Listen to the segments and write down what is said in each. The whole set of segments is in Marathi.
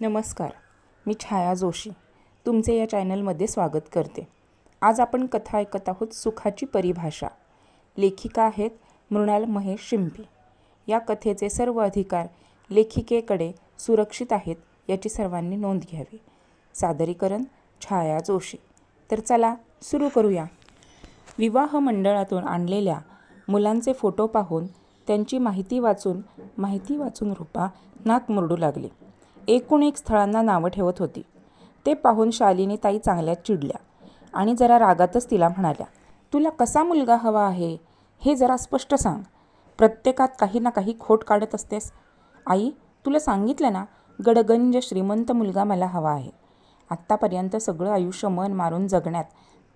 नमस्कार मी छाया जोशी. तुमचे या चॅनलमध्ये स्वागत करते. आज आपण कथा ऐकत आहोत सुखाची परिभाषा. लेखिका आहेत मृणाल महेश शिंपी. या कथेचे सर्व अधिकार लेखिकेकडे सुरक्षित आहेत याची सर्वांनी नोंद घ्यावी. सादरीकरण छाया जोशी. तर चला सुरू करूया. विवाह मंडळातून आणलेल्या मुलांचे फोटो पाहून त्यांची माहिती वाचून माहिती वाचून रूपा नाक मुरडू लागली. एकूण एक स्थळांना नावं ठेवत होती. ते पाहून शालिनी ताई चांगल्या चिडल्या आणि जरा रागातच तिला म्हणाल्या तुला कसा मुलगा हवा आहे? हे जरा स्पष्ट सांग. प्रत्येकात काही ना काही खोट काढत असतेस. आई तुला सांगितलं ना गडगंज श्रीमंत मुलगा मला हवा आहे. आत्तापर्यंत सगळं आयुष्य मन मारून जगण्यात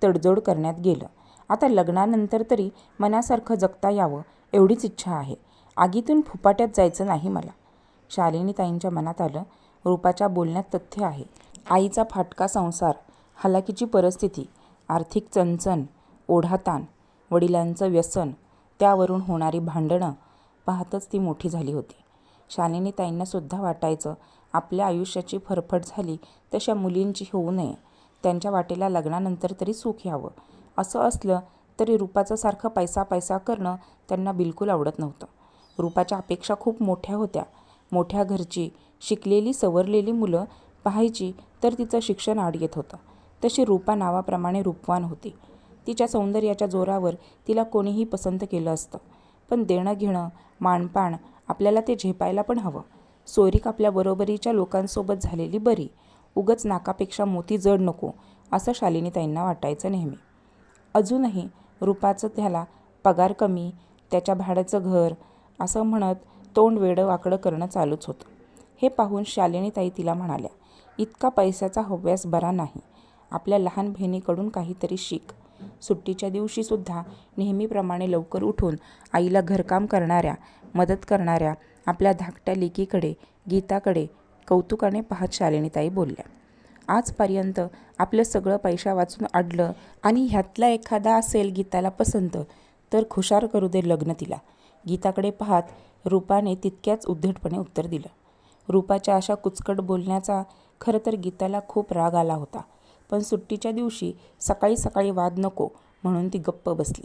तडजोड करण्यात गेलं. आता लग्नानंतर तरी मनासारखं जगता यावं एवढीच इच्छा आहे. आगीतून फुपाट्यात जायचं नाही मला. शालिनी ताईंच्या मनात आलं रूपाच्या बोलण्यात तथ्य आहे. आईचा फाटका संसार हलाखीची परिस्थिती आर्थिक चणचण ओढाताण वडिलांचं व्यसन त्यावरून होणारी भांडणं पाहतच ती मोठी झाली होती. शालिनी ताईंनासुद्धा वाटायचं आपल्या आयुष्याची फरफट झाली तशा मुलींची होऊ नये. त्यांच्या वाटेला लग्नानंतर तरी सुख यावं. असं असलं तरी रूपाचं सारखं पैसा पैसा करणं त्यांना बिलकुल आवडत नव्हतं. रूपाच्या अपेक्षा खूप मोठ्या होत्या. मोठ्या घरची शिकलेली सवरलेली मुलं पाहायची तर तिचं शिक्षण आड येत होतं. तशी रूपा नावाप्रमाणे रूपवान होती. तिच्या सौंदर्याच्या जोरावर तिला कोणीही पसंत केलं असतं. पण देणं घेणं मानपान आपल्याला ते झेपायला पण हवं. सोयरीक आपल्या बरोबरीच्या लोकांसोबत झालेली बरी उगच नाकापेक्षा मोती जड नको असं शालिनीताईंना वाटायचं नेहमी. अजूनही रूपाचं त्याला पगार कमी त्याच्या भाड्याचं घर असं म्हणत तोंड वेडं वाकडं करणं चालूच होतं. हे पाहून शालिनीताई तिला म्हणाल्या इतका पैशाचा हव्यास बरा नाही. आपल्या लहान बहिणीकडून काहीतरी शिक. सुट्टीच्या दिवशीसुद्धा नेहमीप्रमाणे लवकर उठून आईला घरकाम करणाऱ्या मदत करणाऱ्या आपल्या धाकट्या लेकीकडे गीताकडे कौतुकाने पाहत शालिनीताई बोलल्या आजपर्यंत आपलं सगळं पैसा वाचून अडलं आणि ह्यातला एखादा असेल गीताला पसंत तर खुशार करू दे लग्न तिला. गीताकडे पाहत रूपाने तितक्याच उद्धटपणे उत्तर दिलं. रूपाच्या अशा कुचकट बोलण्याचा खरं तर गीताला खूप राग आला होता. पण सुट्टीच्या दिवशी सकाळी सकाळी वाद नको म्हणून ती गप्प बसली.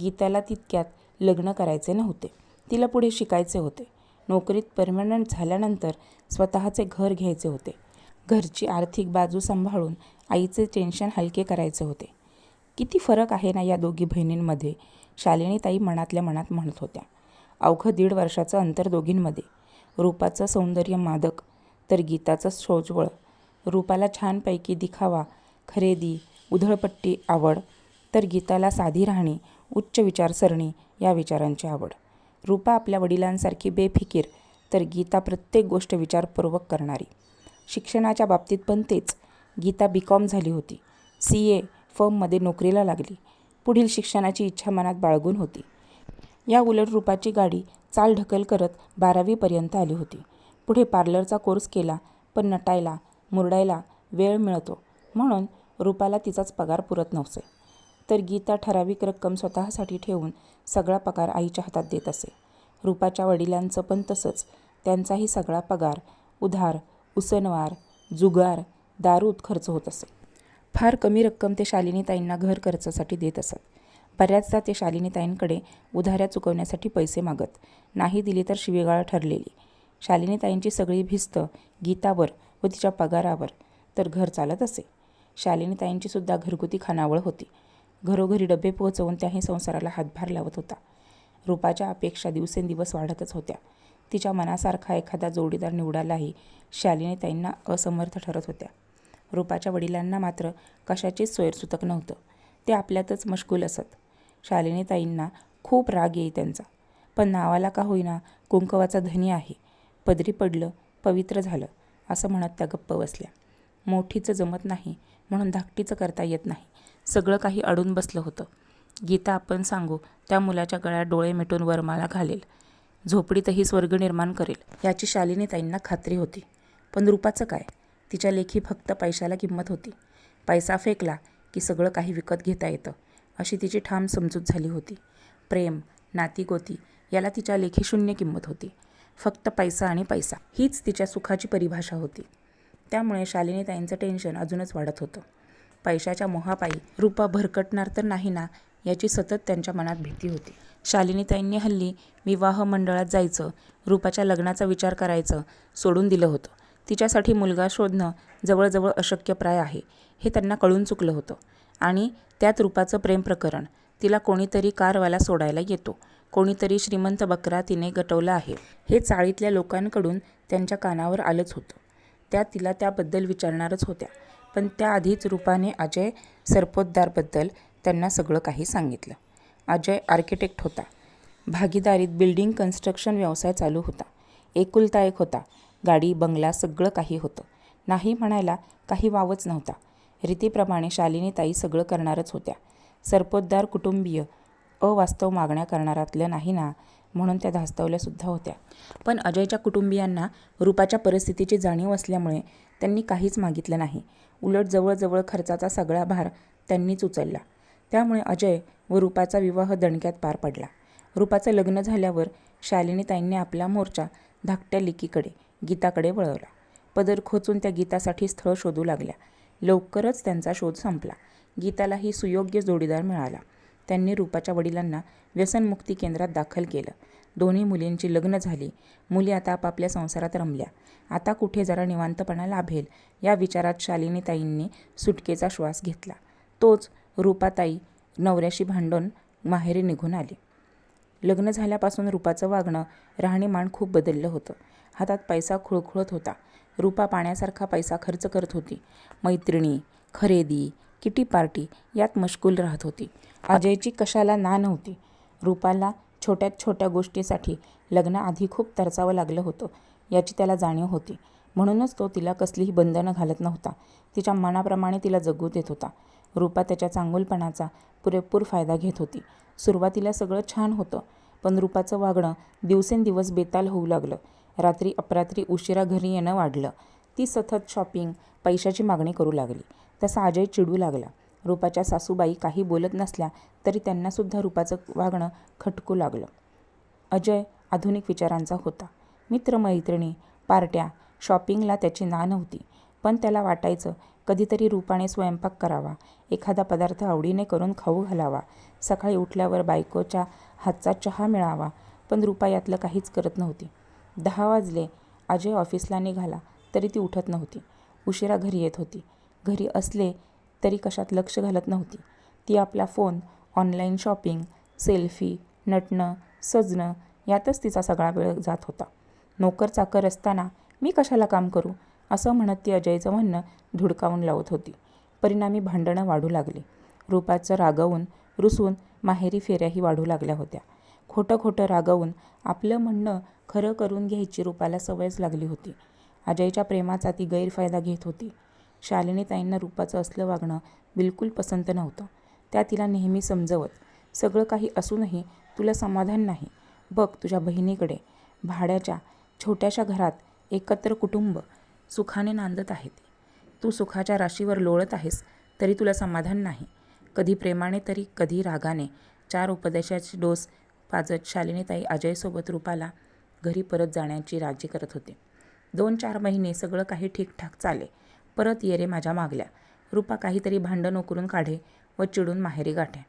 गीताला तितक्यात लग्न करायचे नव्हते. तिला पुढे शिकायचे होते. नोकरीत परमनंट झाल्यानंतर स्वतःचे घर घ्यायचे होते. घरची आर्थिक बाजू सांभाळून आईचे टेन्शन हलके करायचे होते. किती फरक आहे ना या दोघी बहिणींमध्ये? शालिनीताई मनातल्या मनात म्हणत होत्या. अवघं दीड वर्षाचं अंतर दोघींमध्ये. रूपाचं सौंदर्य मादक तर गीताचं शोजवळ. रूपाला छानपैकी दिखावा खरेदी उधळपट्टी आवड तर गीताला साधी राहणी उच्च विचारसरणी या विचारांची आवड. रूपा आपल्या वडिलांसारखी बेफिकीर तर गीता प्रत्येक गोष्ट विचारपूर्वक करणारी. शिक्षणाच्या बाबतीत पण तेच. गीता बी कॉम झाली होती. सी ए फर्ममध्ये नोकरीला लागली. पुढील शिक्षणाची इच्छा मनात बाळगून होती. या उलट रूपाची गाडी चाल ढकल करत बारावीपर्यंत आली होती. पुढे पार्लरचा कोर्स केला पण नटायला मुरडायला वेळ मिळतो. म्हणून रूपाला तिचाच पगार पुरत नव्हते. तर गीता ठराविक रक्कम स्वतःसाठी ठेवून सगळा पगार आईच्या हातात देत असे. रूपाच्या वडिलांचं पण तसंच. त्यांचाही सगळा पगार उधार उसनवार जुगार दारूत खर्च होत असे. फार कमी रक्कम ते शालिनीताईंना घर खर्चासाठी देत असत. बऱ्याचदा ते शालिनीताईंकडे उधाऱ्या चुकवण्यासाठी पैसे मागत नाही दिली तर शिवेगाळ ठरलेली. शालिनीताईंची सगळी भिस्त गीतावर व तिच्या पगारावर तर घर चालत असे. शालिनीताईंची सुद्धा घरगुती खानावळ होती. घरोघरी डबे पोहोचवून त्याही संसाराला हातभार लावत होता. रूपाच्या अपेक्षा दिवसेंदिवस वाढतच होत्या. तिच्या मनासारखा एखादा जोडीदार निवडायलाही शालिनीताईंना असमर्थ ठरत होत्या. रूपाच्या वडिलांना मात्र कशाचीच सोयरसुतक नव्हतं. ते आपल्यातच मशगूल असत. शालिनीताईंना खूप राग येई त्यांचा. पण नावाला का होईना कुंकवाचा धनी आहे. पदरी पडलं पवित्र झालं असं म्हणत त्या गप्प बसल्या. मोठीचं जमत नाही म्हणून धाकटीचं करता येत नाही. सगळं काही अडून बसलं होतं. गीता आपण सांगू त्या मुलाच्या गळ्यात डोळे मिटून वरमाला घालेल. झोपडीतही स्वर्ग निर्माण करेल याची शालिनीताईंना खात्री होती. पण रूपाचं काय? तिच्या लेखी फक्त पैशाला किंमत होती. पैसा फेकला की सगळं काही विकत घेता येतं. अशी तिची ठाम समजूत झाली होती. प्रेम नातीगोती याला तिच्या लेखी शून्य किंमत होती. फक्त पैसा आणि पैसा हीच तिच्या सुखाची परिभाषा होती. त्यामुळे शालिनीताईंचं टेन्शन अजूनच वाढत होतं. पैशाच्या मोहापायी रूपा भरकटणार तर नाही ना याची सतत त्यांच्या मनात भीती होती. शालिनीताईंनी हल्ली विवाह मंडळात जायचं रूपाच्या लग्नाचा विचार करायचं सोडून दिलं होतं. तिच्यासाठी मुलगा शोधणं जवळजवळ अशक्यप्राय आहे हे त्यांना कळून चुकलं होतं. आणि त्यात रूपाचं प्रेम प्रकरण. तिला कोणीतरी कारवाला सोडायला येतो. कोणीतरी श्रीमंत बकरा तिने गटवला आहे. हे चाळीतल्या लोकांकडून त्यांच्या कानावर आलंच होतं. त्या तिला त्याबद्दल विचारणारच होत्या. पण त्याआधीच रूपाने अजय सरपोतदारबद्दल त्यांना सगळं काही सांगितलं. अजय आर्किटेक्ट होता. भागीदारीत बिल्डिंग कन्स्ट्रक्शन व्यवसाय चालू होता. एकुलता एक होता. गाडी बंगला सगळं काही होतं. नाही म्हणायला काही वावच नव्हता. रीतीप्रमाणे शालिनीताई सगळं करणारच होत्या. सरपोतदार कुटुंबीय अवास्तव मागण्या करणारातल्या नाही ना म्हणून त्या धास्तवल्यासुद्धा होत्या. पण अजयच्या कुटुंबियांना रूपाच्या परिस्थितीची जाणीव असल्यामुळे त्यांनी काहीच मागितलं नाही. उलट जवळजवळ खर्चाचा सगळा भार त्यांनीच उचलला. त्यामुळे अजय व रूपाचा विवाह दणक्यात पार पडला. रूपाचं लग्न झाल्यावर शालिनीताईंनी आपला मोर्चा धाकट्या लिकीकडे गीताकडे वळवला. पदर खोचून त्या गीतासाठी स्थळ शोधू लागल्या. लवकरच त्यांचा शोध संपला. गीतालाही सुयोग्य जोडीदार मिळाला. त्यांनी रूपाच्या वडिलांना व्यसनमुक्ती केंद्रात दाखल केलं. दोन्ही मुलींची लग्न झाली. मुली आता आपापल्या संसारात रमल्या. आता कुठे जरा निवांतपणा लाभेल या विचारात शालिनीताईंनी सुटकेचा श्वास घेतला. तोच रूपाताई नवऱ्याशी भांडून माहेरी निघून आली. लग्न झाल्यापासून रूपाचं वागणं राहणीमान खूप बदललं होतं. हातात पैसा खुळखुळत होता. रूपा पाण्यासारखा पैसा खर्च करत होती. मैत्रिणी खरेदी किटी पार्टी यात मशगूल राहत होती. अजयची कशाला ना नव्हती. रूपाला छोट्यात छोट्या गोष्टीसाठी लग्नाआधी खूप तरचावं लागलं होतं याची त्याला जाणीव होती. म्हणूनच तो तिला कसलीही बंधनं घालत नव्हता. तिच्या मनाप्रमाणे तिला जगू देत होता. रूपा त्याच्या चांगुलपणाचा पुरेपूर फायदा घेत होती. सुरुवातीला सगळं छान होतं पण रूपाचं वागणं दिवसेंदिवस बेताल होऊ लागलं. रात्री अपरात्री उशिरा घरी येणं वाढलं. ती सतत शॉपिंग पैशाची मागणी करू लागली. तसा अजय चिडू लागला. रूपाच्या सासूबाई काही बोलत नसल्या तरी त्यांनासुद्धा रूपाचं वागणं खटकू लागलं. अजय आधुनिक विचारांचा होता. मित्रमैत्रिणी पार्ट्या शॉपिंगला त्याची ना नव्हती. पण त्याला वाटायचं कधीतरी रूपाने स्वयंपाक करावा एखादा पदार्थ आवडीने करून खाऊ घालावा सकाळी उठल्यावर बायकोच्या हातचा चहा मिळावा पण रूपा यातलं काहीच करत नव्हती. दहा वाजले. अजय ऑफिसला निघाला तरी ती उठत नव्हती. उशिरा घरी येत होती. घरी असले तरी कशात लक्ष घालत नव्हती. ती आपला फोन ऑनलाईन शॉपिंग सेल्फी नटणं सजणं यातच तिचा सगळा वेळ जात होता. नोकर चाकर असताना मी कशाला काम करू? असं म्हणत ती अजयचं म्हणणं धुडकावून लावत होती. परिणामी भांडणं वाढू लागली. रूपाचं रागवून रुसून माहेरी फेऱ्याही वाढू लागल्या होत्या. खोटं खोटं रागवून आपलं म्हणणं खरं करून घ्यायची रूपाला सवयच लागली होती. अजयच्या प्रेमाचा ती गैरफायदा घेत होती. शालिनीताईंना रूपाचं असलं वागणं बिलकुल पसंत नव्हतं. त्या तिला नेहमी समजवत सगळं काही असूनही तुला समाधान नाही. बघ तुझ्या बहिणीकडे. भाड्याच्या छोट्याशा घरात एकत्र कुटुंब सुखाने नांदत आहेत. तू सुखाच्या राशीवर लोळत आहेस तरी तुला समाधान नाही. कधी प्रेमाने तरी कधी रागाने. चार उपदेशाचे डोस पाजत शालिनीताई अजयसोबत रूपाला घरी परत जाण्याची राजी करत होते. दोन चार महिने सगळं काही ठीकठाक चाले. परत ये रे माझ्या मागल्या. रूपा काहीतरी भांडण उकरून काढे व चिडून माहेरी गाठे.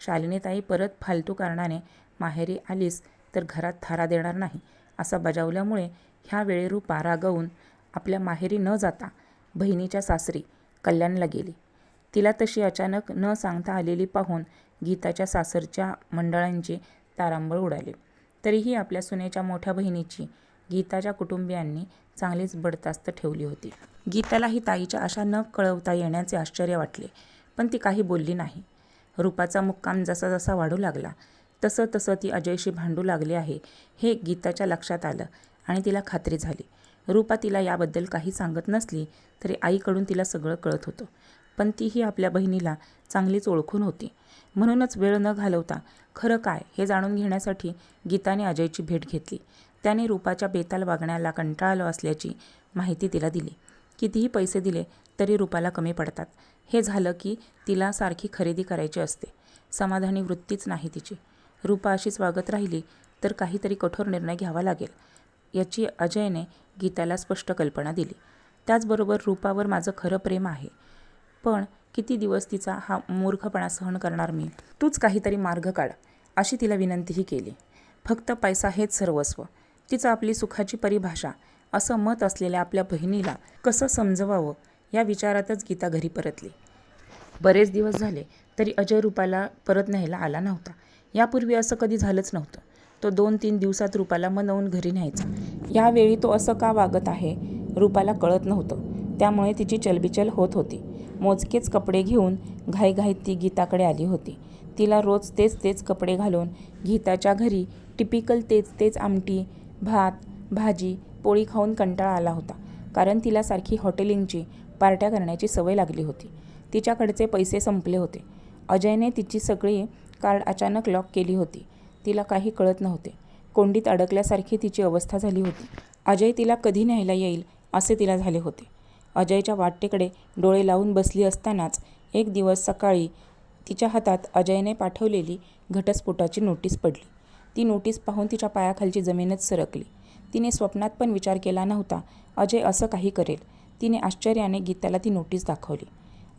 शालिनीताई परत फालतू कारणाने माहेरी आलीस तर घरात थारा देणार नाही असा बजावल्यामुळे ह्यावेळी रूपा रागवून आपल्या माहेरी न जाता बहिणीच्या सासरी कल्याणला गेली. तिला तशी अचानक न सांगता आलेली पाहून गीताच्या सासरच्या मंडळांची तारांबळ उडाली. तरीही आपल्या सुनेच्या मोठ्या बहिणीची गीताच्या कुटुंबियांनी चांगलीच बडतास्त ठेवली होती. गीतालाही ताईच्या आशा न कळवता येण्याचे आश्चर्य वाटले पण ती काही बोलली नाही. रूपाचा मुक्काम जसा जसा वाढू लागला तसं तसं ती अजयशी भांडू लागली आहे हे गीताच्या लक्षात आलं आणि तिला खात्री झाली. रूपा तिला याबद्दल काही सांगत नसली तरी आईकडून तिला सगळं कळत होतं पण तीही आपल्या बहिणीला चांगलीच ओळखून होती. म्हणूनच वेळ न घालवता खरं काय हे जाणून घेण्यासाठी गीताने अजयची भेट घेतली. त्याने रूपाच्या बेताल वागण्याला कंटाळलं असल्याची माहिती तिला दिली. कितीही पैसे दिले तरी रूपाला कमी पडतात. हे झालं की तिला सारखी खरेदी करायची असते. समाधानी वृत्तीच नाही तिची. रूपा अशीच वागत राहिली तर काहीतरी कठोर निर्णय घ्यावा लागेल याची अजयने गीताला स्पष्ट कल्पना दिली. त्याचबरोबर रूपावर माझं खरं प्रेम आहे. पण किती दिवस तिचा हा मूर्खपणा सहन करणार मी? तूच काहीतरी मार्ग काढ अशी तिला विनंतीही केली. फक्त पैसा हेच सर्वस्व. तिचं आपली सुखाची परिभाषा असं मत असलेल्या आपल्या बहिणीला कसं समजवावं या विचारातच गीता घरी परतली. बरेच दिवस झाले तरी अजय रूपाला परत न्यायला आला नव्हता. यापूर्वी असं कधी झालंच नव्हतं. तो दोन तीन दिवसात रूपाला मनवून घरी न्यायचा. यावेळी तो असं का वागत आहे रूपाला कळत नव्हतं. त्यामुळे तिची चलबिचल होत होती. मोजकेच कपडे घेऊन घाईघाईत ती गीताकडे आली होती. तिला रोज तेच तेच कपडे घालून गीताच्या घरी टिपिकल तेच तेच आमटी भात भाजी पोळी खाऊन कंटाळा आला होता. कारण तिला सारखी हॉटेलिंगची पार्ट्या करण्याची सवय लागली होती. तिच्याकडचे पैसे संपले होते. अजयने तिची सगळी कार्ड अचानक लॉक केली होती. तिला काही कळत नव्हते. कोंडीत अडकल्यासारखी तिची अवस्था झाली होती. अजय तिला कधी न्यायला येईल असे तिला झाले होते. अजयच्या वाटेकडे डोळे लावून बसली असतानाच एक दिवस सकाळी तिच्या हातात अजयने पाठवलेली घटस्फोटाची नोटीस पडली. ती नोटीस पाहून तिच्या पायाखालची जमीनच सरकली. तिने स्वप्नात पण विचार केला नव्हता अजय असं काही करेल. तिने आश्चर्याने गीताला ती नोटीस दाखवली.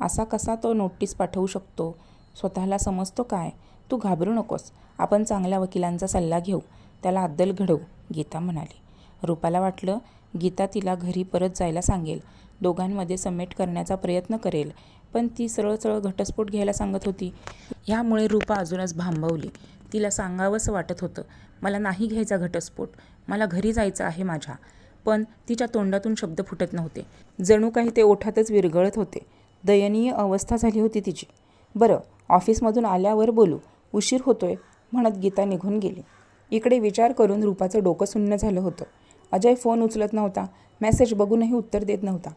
असा कसा तो नोटीस पाठवू शकतो? स्वतःला समजतो काय? तू घाबरू नकोस. आपण चांगल्या वकिलांचा सल्ला घेऊ. त्याला अद्दल घडवू गीता म्हणाली. रूपाला वाटलं गीता तिला घरी परत जायला सांगेल. दोघांमध्ये समेट करण्याचा प्रयत्न करेल. पण ती सरळ सरळ घटस्फोट घ्यायला सांगत होती. ह्यामुळे रूपा अजूनच भांबवली. तिला सांगावंसं वाटत होतं मला नाही घ्यायचा घटस्फोट. मला घरी जायचं आहे माझ्या. पण तिच्या तोंडातून शब्द फुटत नव्हते. जणू काही ते ओठातच विरघळत होते. दयनीय अवस्था झाली होती तिची. बरं ऑफिसमधून आल्यावर बोलू. उशीर होतोय म्हणत गीता निघून गेली. इकडे विचार करून रूपाचं डोकं सुन्न झालं होतं. अजय फोन उचलत नव्हता. मेसेज बघूनही उत्तर देत नव्हता.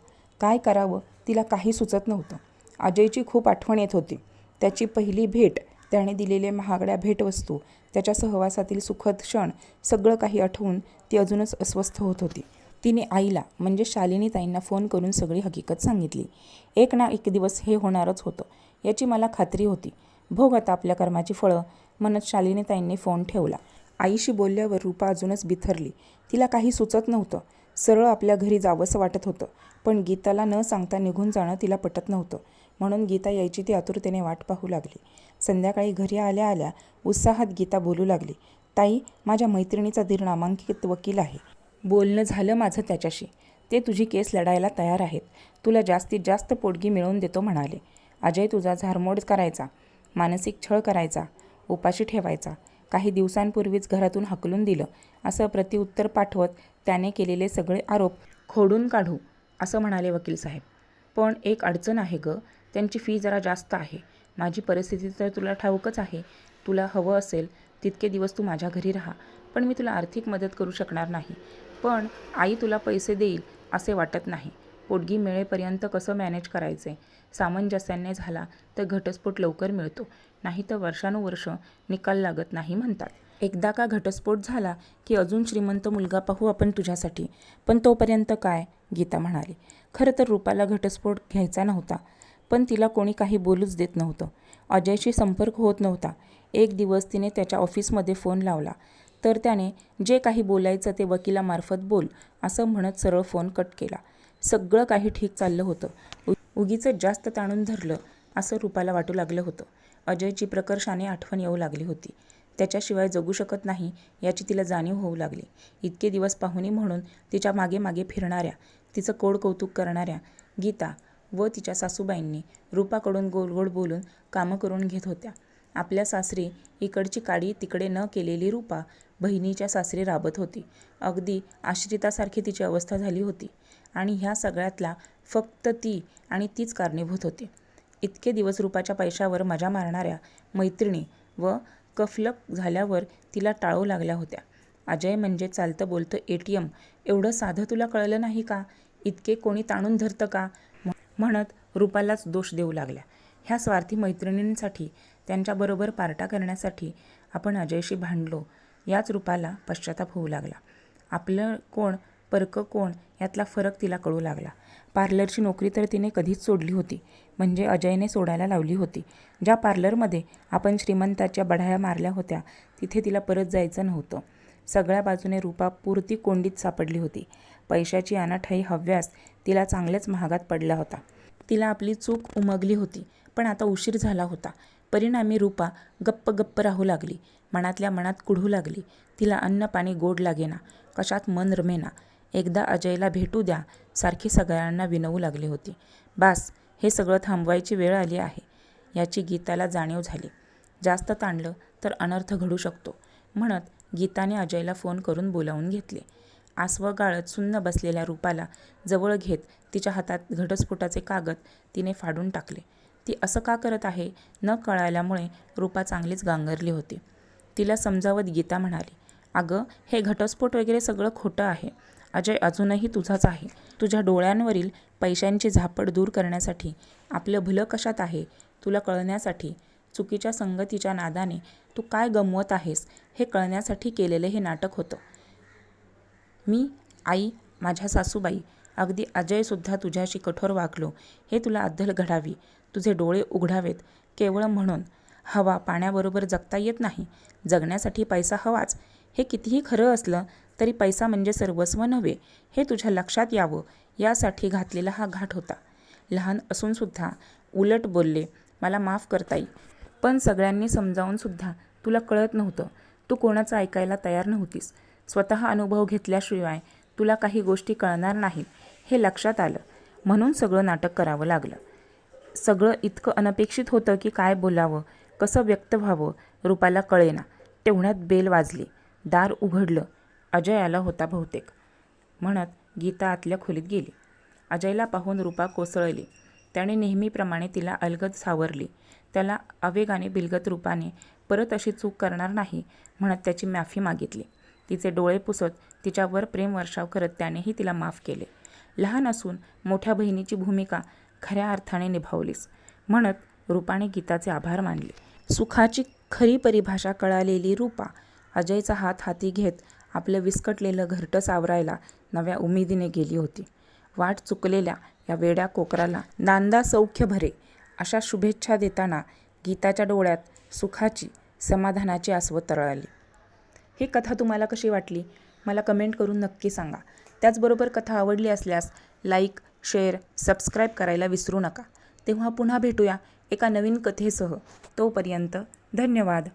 काय करावं तिला काही सुचत नव्हतं. अजयची खूप आठवण येत होती. त्याची पहिली भेट त्याने दिलेले महागड्या भेटवस्तू त्याच्या सहवासातील सुखद क्षण सगळं काही आठवून ती अजूनच अस्वस्थ होत होती. तिने आईला म्हणजे शालिनी ताईंना फोन करून सगळी हकीकत सांगितली. एक ना एक दिवस हे होणारच होतं. याची मला खात्री होती. भोग आता आपल्या कर्माची फळं म्हणत शालिनी ताईंनी फोन ठेवला. आईशी बोलल्यावर रूपा अजूनच बिथरली. तिला काही सुचत नव्हतं. सरळ आपल्या घरी जावंसं वाटत होतं. पण गीताला न सांगता निघून जाणं तिला पटत नव्हतं. म्हणून गीता यायची ती आतुरतेने वाट पाहू लागली. संध्याकाळी घरी आल्या आल्या उत्साहात गीता बोलू लागली. ताई माझ्या मैत्रिणीचा धीर नामांकित वकील आहे. बोलणं झालं माझं त्याच्याशी. ते तुझी केस लढायला तयार आहेत. तुला जास्तीत जास्त पोटगी मिळवून देतो म्हणाले. अजय तुझा झारमोड करायचा. मानसिक छळ करायचा. उपाशी ठेवायचा. काही दिवसांपूर्वीच घरातून हकलून दिलं. असं प्रतिउत्तर पाठवत त्याने केलेले सगळे आरोप खोडून काढू असं म्हणाले वकील साहेब. पण एक अडचण आहे गं. त्यांची फी जरा जास्त आहे. माझी परिस्थिती तर तुला ठाऊकच आहे. तुला हवं असेल तितके दिवस तू माझ्या घरी राहा. पण मी तुला आर्थिक मदत करू शकणार नाही. पण आई तुला पैसे देईल असे वाटत नाही. पोटगी मिळेपर्यंत कसं मॅनेज करायचे सामंजस्याने झाला तर घटस्फोट लवकर मिळतो. नाही तर वर्षानुवर्ष निकाल लागत नाही म्हणतात. एकदा का घटस्फोट झाला की अजून श्रीमंत मुलगा पाहू आपण तुझ्यासाठी. पण तोपर्यंत काय? गीता म्हणाली. खरं तर रूपाला घटस्फोट घ्यायचा नव्हता. पण तिला कोणी काही बोलूच देत नव्हतं. अजयशी संपर्क होत नव्हता. एक दिवस तिने त्याच्या ऑफिसमध्ये फोन लावला. तर त्याने जे काही बोलायचं ते वकिलामार्फत बोल असं म्हणत सरळ फोन कट केला. सगळं काही ठीक चाललं होतं. उगीचं उगीच जास्त ताणून धरलं असं रूपाला वाटू लागलं होतं. अजयची प्रकर्षाने आठवण येऊ लागली होती. त्याच्याशिवाय जगू शकत नाही याची तिला जाणीव होऊ लागली. इतके दिवस पाहुणी म्हणून तिच्यामागे मागे फिरणाऱ्या तिचं कोड कौतुक करणाऱ्या गीता व तिच्या सासूबाईंनी रूपाकडून गोलगोल बोलून कामं करून घेत होत्या. आपल्या सासरी इकडची काडी तिकडे न केलेली रूपा बहिणीच्या सासरी राबत होती. अगदी आश्रितासारखी तिची अवस्था झाली होती आणि ह्या सगळ्यातला फक्त ती आणि तीच कारणीभूत होती. इतके दिवस रूपाच्या पैशावर मजा मारणाऱ्या मैत्रिणी व कफलक झाल्यावर तिला टाळू लागल्या होत्या. अजय म्हणजे चालतं बोलतं ए टी एम. एवढं साधं तुला कळलं नाही का? इतके कोणी ताणून धरतं का? म्हणत रूपालाच दोष देऊ लागल्या. ह्या स्वार्थी मैत्रिणींसाठी त्यांच्याबरोबर पार्टा करण्यासाठी आपण अजयशी भांडलो. याच रूपाला पश्चाताप होऊ लागला. आपलं कोण परकं कोण यातला फरक तिला कळू लागला. पार्लरची नोकरी तर तिने कधीच सोडली होती म्हणजे अजयने सोडायला लावली होती. ज्या पार्लरमध्ये आपण श्रीमंताच्या बढाया मारल्या होत्या तिथे तिला परत जायचं नव्हतं. सगळ्या बाजूने रूपा पुरती कोंडीत सापडली होती. पैशाची अनाठाई हव्यास तिला चांगल्याच महागात पडला होता. तिला आपली चूक उमगली होती पण आता उशीर झाला होता. परिणामी रूपा गप्प गप्प राहू लागली मनातल्या मनात कुढू लागली. तिला अन्न पाणी गोड लागेना कशात मन रमेना. एकदा अजयला भेटू द्या सारखी सगळ्यांना विनवू लागली होती. बास हे सगळं थांबवायची वेळ आली आहे याची गीताला जाणीव झाली. जास्त ताणलं तर अनर्थ घडू शकतो म्हणत गीताने अजयला फोन करून बोलावून घेतले. आसव गाळत सुन्न बसलेल्या रूपाला जवळ घेत तिच्या हातात घटस्फोटाचे कागद तिने फाडून टाकले. ती असं का करत आहे न कळाल्यामुळे रूपा चांगलीच गांगरली होती. तिला समजावत गीता म्हणाली अगं हे घटस्फोट वगैरे सगळं खोटं आहे. अजय अजूनही तुझाच आहे. तुझ्या डोळ्यांवरील पैशांची झापड दूर करण्यासाठी आपलं भलं कशात आहे तुला कळण्यासाठी चुकीच्या संगतीच्या नादाने तू काय गमवत आहेस हे कळण्यासाठी केलेलं हे नाटक होतं. मी आई माझ्या सासूबाई अगदी अजयसुद्धा तुझ्याशी कठोर वागलो हे तुला अद्दल घडावी. तुझे डोळे उघडावेत केवळ म्हणून. हवा पाण्याबरोबर जगता येत नाही. जगण्यासाठी पैसा हवाच. हे कितीही खरं असलं तरी पैसा म्हणजे सर्वस्व नव्हे हे तुझ्या लक्षात यावं यासाठी घातलेला हा घाट होता. लहान असूनसुद्धा उलट बोलले मला माफ करता येईल पण सगळ्यांनी समजावूनसुद्धा तुला कळत नव्हतं. तू कोणाचं ऐकायला तयार नव्हतीस. स्वतः अनुभव घेतल्याशिवाय तुला काही गोष्टी कळणार नाहीत हे लक्षात आलं. म्हणून सगळं नाटक करावं लागलं. सगळं इतकं अनपेक्षित होतं की काय बोलावं कसं व्यक्त व्हावं रूपाला कळेना. तेवढ्यात बेल वाजली. दार उघडलं. अजय आला होता बहुतेक. म्हणत गीता आतल्या खोलीत गेली. अजयला पाहून रूपा कोसळली. त्याने नेहमीप्रमाणे तिला अलगद सावरली. त्याला आवेगाने बिलगत रूपाने परत अशी चूक करणार नाही म्हणत त्याची माफी मागितली. तिचे डोळे पुसत तिच्यावर प्रेम वर्षाव करत त्यानेही तिला माफ केले. लहान असून मोठ्या बहिणीची भूमिका खऱ्या अर्थाने निभावलीस. म्हणत रूपाने गीताचे आभार मानले. सुखाची खरी परिभाषा कळालेली रूपा अजयचा हात हाती घेत आपलं विस्कटलेलं घरटं सावरायला नव्या उमेदीने गेली होती. वाट चुकलेल्या या वेड्या कोकराला नांदा सौख्य भरे अशा शुभेच्छा देताना गीताच्या डोळ्यात सुखाची समाधानाची आसवं तरळाली ही कथा तुम्हाला कशी वाटली? मला कमेंट करून नक्की सांगा. त्याचबरोबर कथा आवडली असल्यास लाईक शेअर सबस्क्राईब करायला विसरू नका. तेव्हा पुन्हा भेटूया एका नवीन कथेसह. तोपर्यंत धन्यवाद.